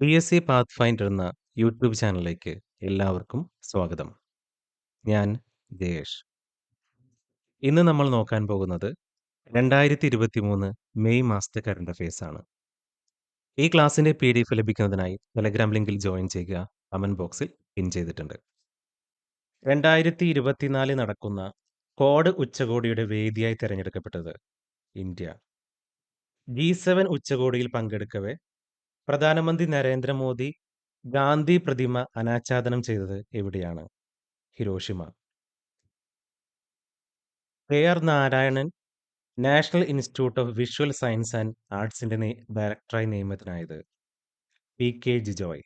P S C path finder എന്ന YouTube ചാനലിലേക്ക് എല്ലാവർക്കും സ്വാഗതം. ഞാൻ ജയേഷ്. ഇന്ന് നമ്മൾ നോക്കാൻ പോകുന്നത് രണ്ടായിരത്തി ഇരുപത്തി മൂന്ന് മെയ് മാസത്തെ കറണ്ട് അഫയേഴ്സ് ആണ്. ഈ ക്ലാസ്സിന്റെ പി ഡി എഫ് ലഭിക്കുന്നതിനായി ടെലഗ്രാം ലിങ്കിൽ ജോയിൻ ചെയ്യുക കമന്റ് ബോക്സിൽ പിൻ ചെയ്തിട്ടുണ്ട്. രണ്ടായിരത്തി ഇരുപത്തിനാല് നടക്കുന്ന കോഡ് ഉച്ചകോടിയുടെ വേദിയായി തിരഞ്ഞെടുക്കപ്പെട്ടത് ഇന്ത്യ. ജി സെവൻ ഉച്ചകോടിയിൽ പങ്കെടുക്കവെ പ്രധാനമന്ത്രി നരേന്ദ്രമോദി ഗാന്ധി പ്രതിമ അനാച്ഛാദനം ചെയ്തത് എവിടെയാണ്? Hiroshima. K R Narayanan national institute of visual science and ആർട്സിന്റെ ഡയറക്ടറായി നിയമിതനായത് പി കെ ജിജോയ്.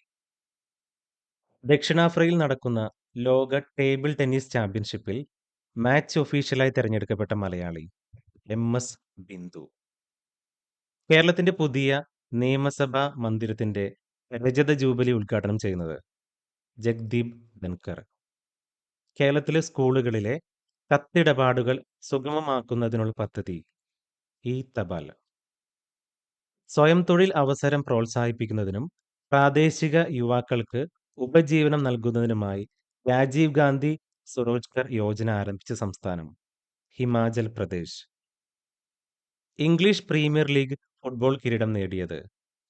ദക്ഷിണാഫ്രിക്കയിൽ നടക്കുന്ന ലോക ടേബിൾ ടെന്നീസ് ചാമ്പ്യൻഷിപ്പിൽ മാച്ച് ഒഫീഷ്യലായി തിരഞ്ഞെടുക്കപ്പെട്ട മലയാളി എം എസ് ബിന്ദു. കേരളത്തിന്റെ പുതിയ നിയമസഭാ മന്ദിരത്തിന്റെ രജത ജൂബിലി ഉദ്ഘാടനം ചെയ്യുന്നത് ജഗ്ദീപ് ധൻകർ കേരളത്തിലെ സ്കൂളുകളിലെ കത്തിടപാടുകൾ സുഗമമാക്കുന്നതിനുള്ള പദ്ധതി ഇ തപാൽ. സ്വയം തൊഴിൽ അവസരം പ്രോത്സാഹിപ്പിക്കുന്നതിനും പ്രാദേശിക യുവാക്കൾക്ക് ഉപജീവനം നൽകുന്നതിനുമായി രാജീവ് ഗാന്ധി സുരോജ്കർ യോജന ആരംഭിച്ച സംസ്ഥാനം Himachal Pradesh. English Premier League football കിരീടം നേടിയത്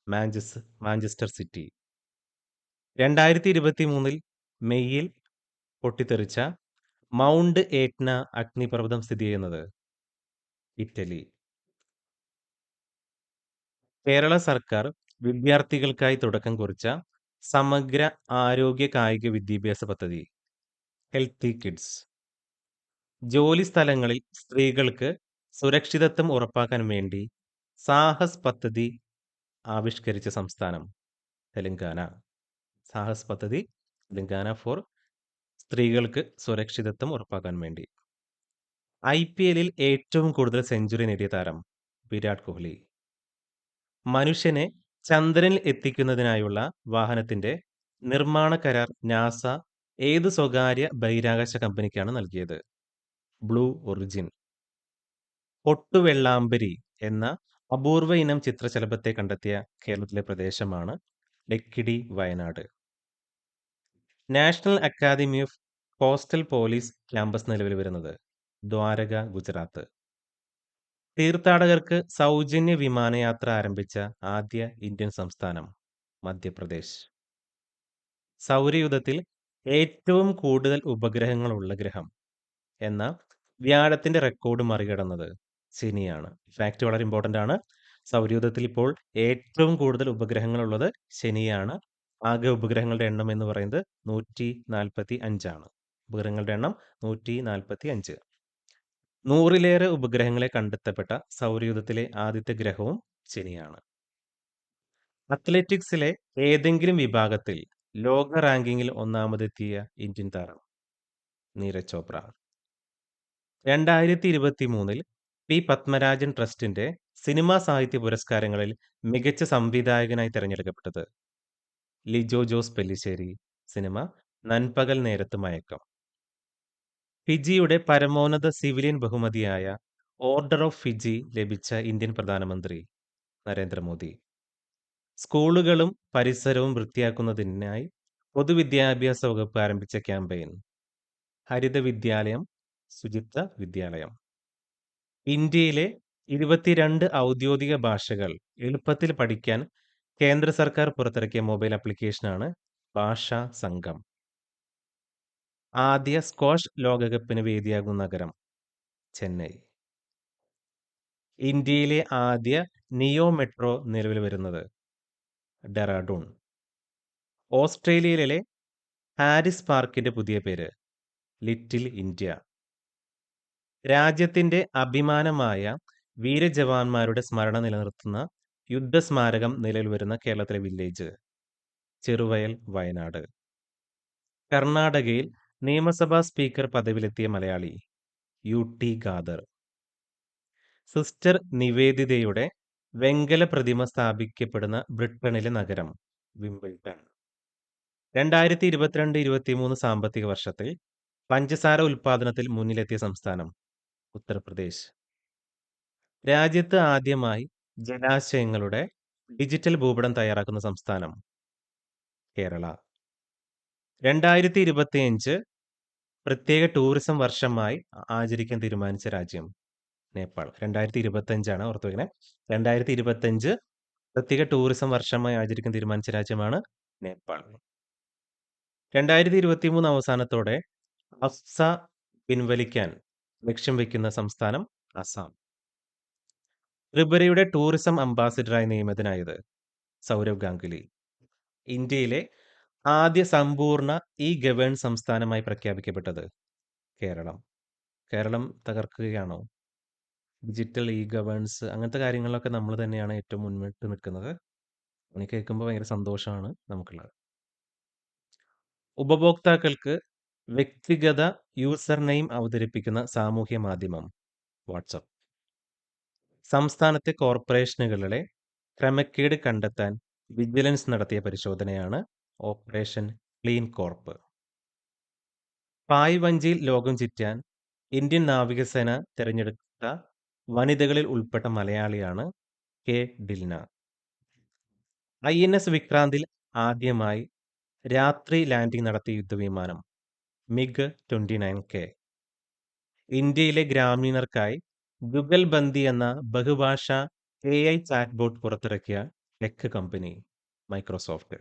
മാഞ്ചസ് മാഞ്ചസ്റ്റർ സിറ്റി. രണ്ടായിരത്തി ഇരുപത്തി മൂന്നിൽ മെയ്യിൽ പൊട്ടിത്തെറിച്ച മൗണ്ട് ഏറ്റ്ന അഗ്നിപർവതം സ്ഥിതി ചെയ്യുന്നത് ഇറ്റലി. കേരള സർക്കാർ വിദ്യാർത്ഥികൾക്കായി തുടക്കം കുറിച്ച സമഗ്ര ആരോഗ്യ കായിക വിദ്യാഭ്യാസ പദ്ധതി ഹെൽത്തി കിഡ്സ്. ജോലി സ്ഥലങ്ങളിൽ സ്ത്രീകൾക്ക് സുരക്ഷിതത്വം ഉറപ്പാക്കാൻ വേണ്ടി സാഹസ് പദ്ധതി ആവിഷ്കരിച്ച സംസ്ഥാനം തെലങ്കാന. സാഹസ് പദ്ധതി തെലങ്കാന ഫോർ സ്ത്രീകൾക്ക് സുരക്ഷിതത്വം ഉറപ്പാക്കാൻ വേണ്ടി. ഐ പി എല്ലിൽ ഏറ്റവും കൂടുതൽ സെഞ്ചുറി നേടിയ താരം വിരാട് കോഹ്ലി. മനുഷ്യനെ ചന്ദ്രനിൽ എത്തിക്കുന്നതിനായുള്ള വാഹനത്തിന്റെ നിർമ്മാണ കരാർ നാസ ഏത് സ്വകാര്യ ബഹിരാകാശ കമ്പനിക്കാണ് നൽകിയത്? Blue origin. പൊട്ടുവെള്ളാമ്പരി എന്ന അപൂർവ ഇനം ചിത്രശലഭത്തെ കണ്ടെത്തിയ കേരളത്തിലെ പ്രദേശമാണ് Lakkidi Wayanad. National Academy of Coastal Police campus നിലവിൽ വരുന്നത് ദ്വാരക ഗുജറാത്ത്. തീർത്ഥാടകർക്ക് സൗജന്യ വിമാനയാത്ര ആരംഭിച്ച ആദ്യ ഇന്ത്യൻ സംസ്ഥാനം മധ്യപ്രദേശ്. സൗരയുധത്തിൽ ഏറ്റവും കൂടുതൽ ഉപഗ്രഹങ്ങളുള്ള ഗ്രഹം എന്ന വ്യാഴത്തിന്റെ റെക്കോർഡ് മറികടന്നത് ശനിയാണ്. ഫാക്ട് വളരെ ഇമ്പോർട്ടന്റ് ആണ്. സൗരയൂഥത്തിൽ ഇപ്പോൾ ഏറ്റവും കൂടുതൽ ഉപഗ്രഹങ്ങളുള്ളത് ശനിയാണ്. ആകെ ഉപഗ്രഹങ്ങളുടെ എണ്ണം എന്ന് പറയുന്നത് നൂറ്റി നാൽപ്പത്തി അഞ്ചാണ് ഉപഗ്രഹങ്ങളുടെ എണ്ണം നൂറ്റി നാൽപ്പത്തി അഞ്ച് നൂറിലേറെ ഉപഗ്രഹങ്ങളെ കണ്ടെത്തപ്പെട്ട സൗരയൂഥത്തിലെ ആദ്യത്തെ ഗ്രഹവും ശനിയാണ്. അത്ലറ്റിക്സിലെ ഏതെങ്കിലും വിഭാഗത്തിൽ ലോക റാങ്കിങ്ങിൽ ഒന്നാമതെത്തിയ ഇന്ത്യൻ താരം നീരജ് ചോപ്ര. രണ്ടായിരത്തി ഇരുപത്തി മൂന്നിൽ പി. പത്മരാജൻ ട്രസ്റ്റിന്റെ സിനിമാ സാഹിത്യ പുരസ്കാരങ്ങളിൽ മികച്ച സംവിധായകനായി തിരഞ്ഞെടുക്കപ്പെട്ടത് ലിജോ ജോസ് പെല്ലിശ്ശേരി. സിനിമ നൻപകൽ നേരത്ത് മയക്കം. ഫിജിയുടെ പരമോന്നത സിവിലിയൻ ബഹുമതിയായ ഓർഡർ ഓഫ് ഫിജി ലഭിച്ച ഇന്ത്യൻ പ്രധാനമന്ത്രി നരേന്ദ്രമോദി. സ്കൂളുകളും പരിസരവും വൃത്തിയാക്കുന്നതിനായി പൊതുവിദ്യാഭ്യാസ വകുപ്പ് ആരംഭിച്ച ക്യാമ്പയിൻ. ഹരിത വിദ്യാലയം ശുചിത്വ വിദ്യാലയം. ഇന്ത്യയിലെ ഇരുപത്തിരണ്ട് ഔദ്യോഗിക ഭാഷകൾ എളുപ്പത്തിൽ പഠിക്കാൻ കേന്ദ്ര സർക്കാർ പുറത്തിറക്കിയ മൊബൈൽ ആപ്ലിക്കേഷനാണ് ഭാഷാ സംഘം. ആദ്യ സ്കോഷ് ലോകകപ്പിന് വേദിയാകുന്ന നഗരം ചെന്നൈ. ഇന്ത്യയിലെ ആദ്യ നിയോ മെട്രോ നിലവിൽ വരുന്നത് ഡെറാഡൂൺ. ഓസ്ട്രേലിയയിലെ ഹാരിസ് പാർക്കിന്റെ പുതിയ പേര് ലിറ്റിൽ ഇന്ത്യ. രാജ്യത്തിന്റെ അഭിമാനമായ വീരജവാന്മാരുടെ സ്മരണ നിലനിർത്തുന്ന യുദ്ധസ്മാരകം നിലവിൽ വരുന്ന കേരളത്തിലെ വില്ലേജ് ചെറുവയൽ വയനാട്. കർണാടകയിൽ നിയമസഭാ speaker പദവിയിലെത്തിയ Malayali U T Khader. Sister നിവേദിതയുടെ വെങ്കല പ്രതിമ സ്ഥാപിക്കപ്പെടുന്ന ബ്രിട്ടണിലെ നഗരം വിംബിൾട്ടൺ. രണ്ടായിരത്തി ഇരുപത്തിരണ്ട് ഇരുപത്തിമൂന്ന് സാമ്പത്തിക വർഷത്തിൽ പഞ്ചസാര ഉൽപാദനത്തിൽ മുന്നിലെത്തിയ സംസ്ഥാനം ഉത്തർപ്രദേശ് രാജ്യത്ത് ആദ്യമായി ജലാശയങ്ങളുടെ ഡിജിറ്റൽ ഭൂപടം തയ്യാറാക്കുന്ന സംസ്ഥാനം കേരള. 2025 പ്രത്യേക ടൂറിസം വർഷമായി ആചരിക്കാൻ തീരുമാനിച്ച രാജ്യം നേപ്പാൾ. 2025 ആണ് ഓർത്ത് രണ്ടായിരത്തി 2025 പ്രത്യേക ടൂറിസം വർഷമായി ആചരിക്കാൻ തീരുമാനിച്ച രാജ്യമാണ് നേപ്പാൾ. 2023 അവസാനത്തോടെ അഫ്സ പിൻവലിക്കാൻ ലക്ഷ്യം വയ്ക്കുന്ന സംസ്ഥാനം അസാം ത്രിപുരയുടെ ടൂറിസം അംബാസിഡറായി നിയമിതനായത് സൗരവ് ഗാംഗുലി. ഇന്ത്യയിലെ ആദ്യ സമ്പൂർണ ഇ-ഗവേൺ സംസ്ഥാനമായി പ്രഖ്യാപിക്കപ്പെട്ടത് കേരളം. കേരളം തകർക്കുകയാണോ? ഡിജിറ്റൽ ഇ-ഗവേൺസ് അങ്ങനത്തെ കാര്യങ്ങളിലൊക്കെ നമ്മൾ തന്നെയാണ് ഏറ്റവും മുന്നിട്ട് നിൽക്കുന്നത്. അങ്ങനെ കേൾക്കുമ്പോൾ ഭയങ്കര സന്തോഷമാണ് നമുക്കുള്ളത്. ഉപഭോക്താക്കൾക്ക് വ്യക്തിഗത യൂസർ നെയിം അവതരിപ്പിക്കുന്ന സാമൂഹ്യ മാധ്യമം വാട്സപ്പ് സംസ്ഥാനത്തെ കോർപ്പറേഷനുകളിലെ ക്രമക്കേട് കണ്ടെത്താൻ വിജിലൻസ് നടത്തിയ പരിശോധനയാണ് ഓപ്പറേഷൻ ക്ലീൻ കോർപ്പ്. പായ് വഞ്ചിയിൽ ലോകം ചുറ്റാൻ ഇന്ത്യൻ നാവികസേന തെരഞ്ഞെടുത്ത വനിതകളിൽ ഉൾപ്പെട്ട മലയാളിയാണ് കെ. ഡിൽന. ഐഎൻഎസ് വിക്രാന്തിൽ ആദ്യമായി രാത്രി ലാൻഡിംഗ് നടത്തിയ യുദ്ധവിമാനം മിഗ് ട്വന്റി നയൻ കെ. ഇന്ത്യയിലെ ഗ്രാമീണർക്കായി ഗുഗൽ ബന്ദി എന്ന ബഹുഭാഷ എ എഐ ചാറ്റ്ബോട്ട് പുറത്തിറക്കിയ ടെക് കമ്പനി മൈക്രോസോഫ്റ്റ്.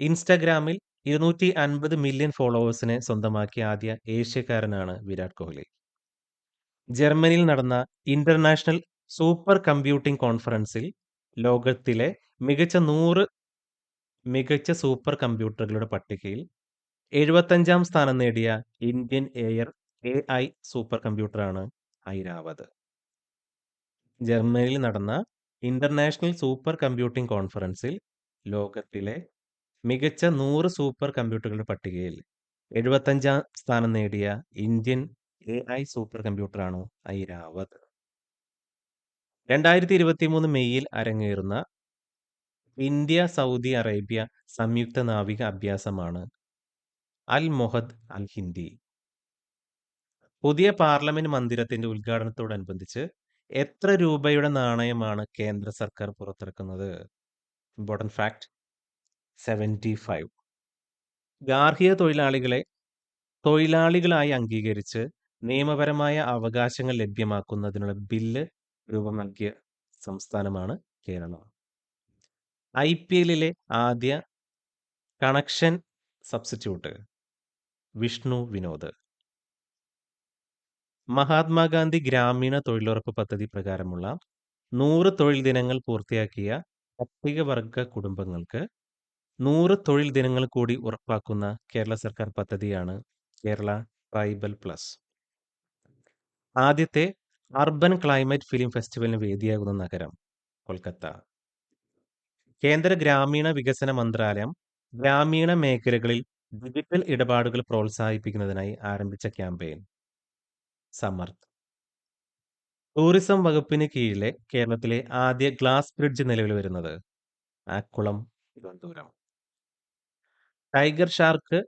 ഇൻസ്റ്റഗ്രാമിൽ 250 മില്യൺ ഫോളോവേഴ്സിനെ സ്വന്തമാക്കിയ ആദ്യ ഏഷ്യക്കാരനാണ് വിരാട് കോഹ്ലി. ജർമ്മനിയിൽ നടന്ന ഇന്റർനാഷണൽ സൂപ്പർ കമ്പ്യൂട്ടിംഗ് കോൺഫറൻസിൽ ലോകത്തിലെ മികച്ച നൂറ് മികച്ച സൂപ്പർ കമ്പ്യൂട്ടറുകളുടെ പട്ടികയിൽ എഴുപത്തഞ്ചാം സ്ഥാനം നേടിയ Indian air A I super കമ്പ്യൂട്ടറാണ് Airawat. ജർമ്മനിയിൽ നടന്ന ഇന്റർനാഷണൽ സൂപ്പർ കമ്പ്യൂട്ടിംഗ് കോൺഫറൻസിൽ ലോകത്തിലെ മികച്ച നൂറ് സൂപ്പർ കമ്പ്യൂട്ടറുകളുടെ പട്ടികയിൽ എഴുപത്തഞ്ചാം സ്ഥാനം നേടിയ ഇന്ത്യൻ എ ഐ സൂപ്പർ കമ്പ്യൂട്ടറാണ് ഐരാവത്. 2023 മെയ്യിൽ അരങ്ങേറുന്ന ഇന്ത്യ സൗദി അറേബ്യ സംയുക്ത നാവിക അഭ്യാസമാണ് അൽ മൊഹദ് അൽ ഹിന്ദി. പുതിയ പാർലമെന്റ് മന്ദിരത്തിന്റെ ഉദ്ഘാടനത്തോടനുബന്ധിച്ച് എത്ര രൂപയുടെ നാണയമാണ് കേന്ദ്ര സർക്കാർ പുറത്തിറക്കുന്നത്? Important fact 75. ഗാർഹിക തൊഴിലാളികളെ തൊഴിലാളികളായി അംഗീകരിച്ച് നിയമപരമായ അവകാശങ്ങൾ ലഭ്യമാക്കുന്നതിനുള്ള ബില്ല് രൂപം നൽകിയ സംസ്ഥാനമാണ് കേരളം. ഐ പി എല്ലിലെ ആദ്യ കണക്ഷൻ സബ്സ്റ്റിറ്റ്യൂട്ട് വിഷ്ണു വിനോദ്. മഹാത്മാഗാന്ധി ഗ്രാമീണ തൊഴിലുറപ്പ് പദ്ധതി പ്രകാരമുള്ള നൂറ് തൊഴിൽ ദിനങ്ങൾ പൂർത്തിയാക്കിയ പട്ടികവർഗ കുടുംബങ്ങൾക്ക് നൂറ് തൊഴിൽ ദിനങ്ങൾ കൂടി ഉറപ്പാക്കുന്ന കേരള സർക്കാർ പദ്ധതിയാണ് കേരള ട്രൈബൽ പ്ലസ്. ആദ്യത്തെ അർബൻ ക്ലൈമറ്റ് ഫിലിം ഫെസ്റ്റിവലിന് വേദിയാകുന്ന നഗരം കൊൽക്കത്ത. കേന്ദ്ര ഗ്രാമീണ വികസന മന്ത്രാലയം ഗ്രാമീണ മേഖലകളിൽ ഡിജിറ്റൽ ഇടപാടുകൾ പ്രോത്സാഹിപ്പിക്കുന്നതിനായി ആരംഭിച്ച ക്യാമ്പയിൻ സമർത്ഥ്. ടൂറിസം വകുപ്പിന് കീഴിലെ കേരളത്തിലെ ആദ്യ ഗ്ലാസ് ബ്രിഡ്ജ് നിലവിൽ വരുന്നത് ആക്കുളം, തിരുവനന്തപുരം. ടൈഗർ ഷാർക്ക്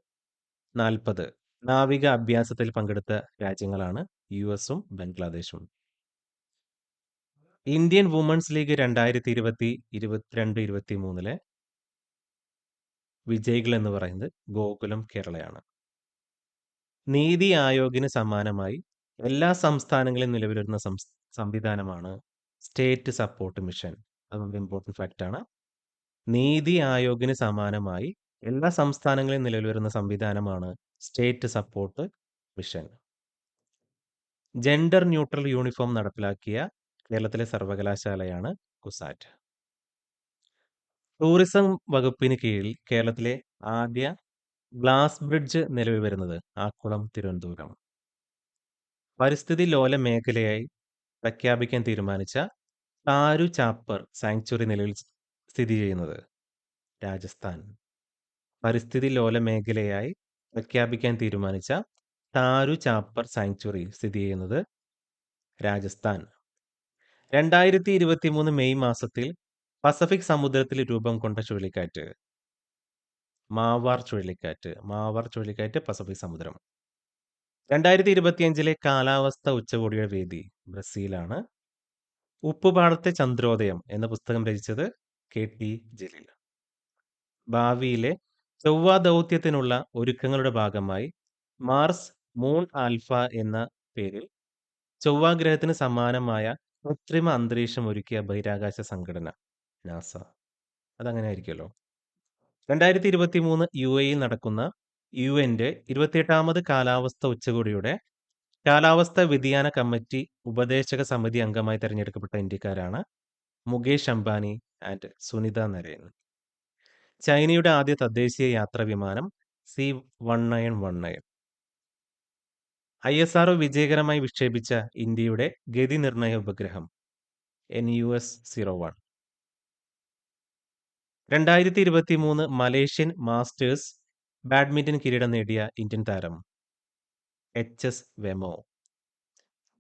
40 നാവിക അഭ്യാസത്തിൽ പങ്കെടുത്ത രാജ്യങ്ങളാണ് യു എസും ബംഗ്ലാദേശും. ഇന്ത്യൻ വുമൺസ് ലീഗ് 2020-22-23ലെ വിജയികൾ എന്ന് പറയുന്നത് ഗോകുലം കേരളയാണ്. നീതി ആയോഗിന് സമാനമായി എല്ലാ സംസ്ഥാനങ്ങളിലും നിലവിൽ സംവിധാനമാണ് സ്റ്റേറ്റ് സപ്പോർട്ട് മിഷൻ. അത് വളരെ ഇമ്പോർട്ടന്റ് ഫാക്റ്റ് ആണ്. നീതി ആയോഗിന് സമാനമായി എല്ലാ സംസ്ഥാനങ്ങളിലും നിലവിൽ വരുന്ന സംവിധാനമാണ് state support mission. Gender neutral uniform നടപ്പിലാക്കിയ കേരളത്തിലെ സർവകലാശാലയാണ് കുസാറ്റ്. ടൂറിസം വകുപ്പിന് കീഴിൽ കേരളത്തിലെ ആദ്യ ഗ്ലാസ് ബ്രിഡ്ജ് നിലവിൽ വരുന്നത് ആക്കുളം, തിരുവനന്തപുരം. പരിസ്ഥിതി ലോല മേഖലയായി പ്രഖ്യാപിക്കാൻ തീരുമാനിച്ച താരു ചാപ്പർ സാങ്ച്വറി നിലവിൽ സ്ഥിതി ചെയ്യുന്നത് രാജസ്ഥാൻ. പരിസ്ഥിതി ലോല മേഖലയായി പ്രഖ്യാപിക്കാൻ തീരുമാനിച്ച താരു ചാപ്പർ സാങ്ച്വറി സ്ഥിതി ചെയ്യുന്നത് രാജസ്ഥാൻ. 2023 മെയ് മാസത്തിൽ പസഫിക് സമുദ്രത്തിൽ രൂപം കൊണ്ട ചുഴലിക്കാറ്റ് മാവാർ ചുഴലിക്കാറ്റ്. മാവാർ ചുഴലിക്കാറ്റ് പസഫിക് സമുദ്രം. 2025ലെ കാലാവസ്ഥ ഉച്ചകോടിയുടെ വേദി ബ്രസീലാണ്. ഉപ്പുപാടത്തെ ചന്ദ്രോദയം എന്ന പുസ്തകം രചിച്ചത് കെ. ടി. ജലീൽ. ഭാവിയിലെ ചൊവ്വ ദൗത്യത്തിനുള്ള ഒരുക്കങ്ങളുടെ ഭാഗമായി മാർസ് മൂൺ ആൽഫ എന്ന പേരിൽ ചൊവ്വാഗ്രഹത്തിന് സമാനമായ കൃത്രിമ അന്തരീക്ഷം ഒരുക്കിയ ബഹിരാകാശ സംഘടന നാസ. അതങ്ങനെ ആയിരിക്കുമല്ലോ. 2023 യുഎഇയിൽ നടക്കുന്ന യുഎന്റെ 28ാമത് കാലാവസ്ഥ ഉച്ചകോടിയുടെ കാലാവസ്ഥ വ്യതിയാന കമ്മിറ്റി ഉപദേശക സമിതി അംഗമായി തിരഞ്ഞെടുക്കപ്പെട്ട ഇന്ത്യക്കാരാണ് മുകേഷ് അംബാനി ആൻഡ് സുനിത നരേൻ. ചൈനയുടെ ആദ്യ തദ്ദേശീയ യാത്രാ വിമാനം C one nine one nine I S R O വിജയകരമായി വിക്ഷേപിച്ച ഇന്ത്യയുടെ ഗതി നിർണയ ഉപഗ്രഹം എൻയുഎസ്-01 2023 മലേഷ്യൻ മാസ്റ്റേഴ്സ് ബാഡ്മിന്റൺ കിരീടം നേടിയ ഇന്ത്യൻ താരം എച്ച് എസ് വെമോ.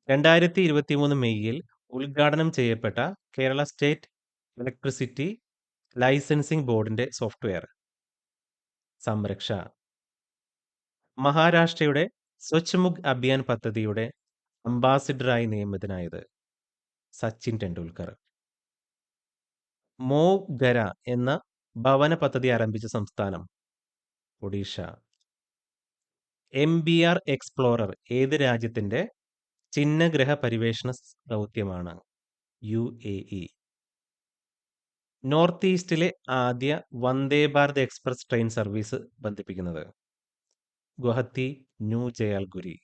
2023 മെയ്യിൽ ഉദ്ഘാടനം ചെയ്യപ്പെട്ട കേരള സ്റ്റേറ്റ് ഇലക്ട്രിസിറ്റി ലൈസൻസിംഗ് ബോർഡിന്റെ സോഫ്റ്റ്വെയർ സംരക്ഷ. മഹാരാഷ്ട്രയുടെ സ്വച്ഛ് മുഖ് അഭിയാൻ പദ്ധതിയുടെ അംബാസിഡറായി നിയമിതനായത് സച്ചിൻ ടെണ്ടുൽക്കർ. മോവ് ഘര എന്ന ഭവന പദ്ധതി ആരംഭിച്ച സംസ്ഥാനം Odisha. M B R Explorer ഏത് രാജ്യത്തിന്റെ ചിഹ്നഗ്രഹ പരിവേഷണ ദൗത്യമാണ്? യു എ ഇ നോർത്ത് ഈസ്റ്റിലെ ആദ്യ Vande Bharat Express train service ബന്ധിപ്പിക്കുന്നത്? ഗുവഹത്തി ന്യൂ ജയാൽഗുരി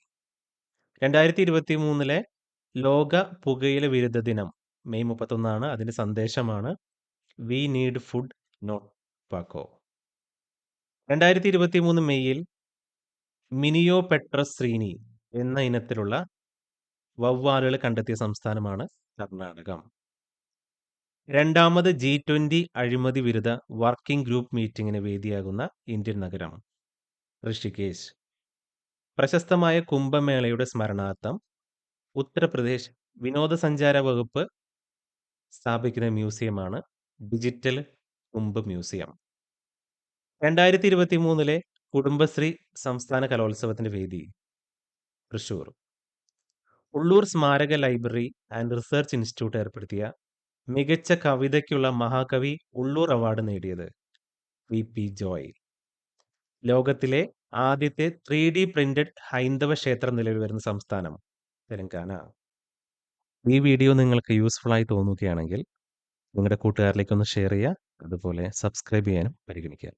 രണ്ടായിരത്തി ഇരുപത്തി മൂന്നിലെ ലോക പുകയില വിരുദ്ധ ദിനം മെയ് 31 അതിന്റെ സന്ദേശമാണ് വി നീഡ് ഫുഡ് നോട്ട് പാക്കോ രണ്ടായിരത്തി ഇരുപത്തി മൂന്ന് മെയ്യിൽ മിനിയോ പെട്രസ് ശ്രീനി എന്ന ഇനത്തിലുള്ള വവ്വാലുകൾ കണ്ടെത്തിയ സംസ്ഥാനമാണ് കർണാടകം. രണ്ടാമത് ജി ട്വന്റി അഴിമതി വിരുദ്ധ വർക്കിംഗ് ഗ്രൂപ്പ് മീറ്റിംഗിന് വേദിയാകുന്ന ഇന്ത്യൻ നഗരം ഋഷികേശ്. പ്രശസ്തമായ കുംഭമേളയുടെ സ്മരണാർത്ഥം ഉത്തർപ്രദേശ് വിനോദസഞ്ചാര വകുപ്പ് സ്ഥാപിക്കുന്ന മ്യൂസിയമാണ് ഡിജിറ്റൽ കുമ്പ് മ്യൂസിയം. 2023 കുടുംബശ്രീ സംസ്ഥാന കലോത്സവത്തിന്റെ വേദി തൃശൂർ. ഉള്ളൂർ സ്മാരക ലൈബ്രറി ആൻഡ് റിസർച്ച് ഇൻസ്റ്റിറ്റ്യൂട്ട് ഏർപ്പെടുത്തിയ മികച്ച കവിതയ്ക്കുള്ള മഹാകവി ഉള്ളൂർ അവാർഡ് നേടിയത് വി. പി. ജോയ്. ലോകത്തിലെ ആദ്യത്തെ ത്രീ ഡി പ്രിന്റഡ് ഹൈന്ദവ ക്ഷേത്രം നിലവിൽ വരുന്ന സംസ്ഥാനം തെലങ്കാന. ഈ വീഡിയോ നിങ്ങൾക്ക് യൂസ്ഫുൾ ആയി തോന്നുകയാണെങ്കിൽ നിങ്ങളുടെ കൂട്ടുകാരിലേക്ക് ഒന്ന് ഷെയർ ചെയ്യുക. അതുപോലെ സബ്സ്ക്രൈബ് ചെയ്യാനും പരിഗണിക്കുക.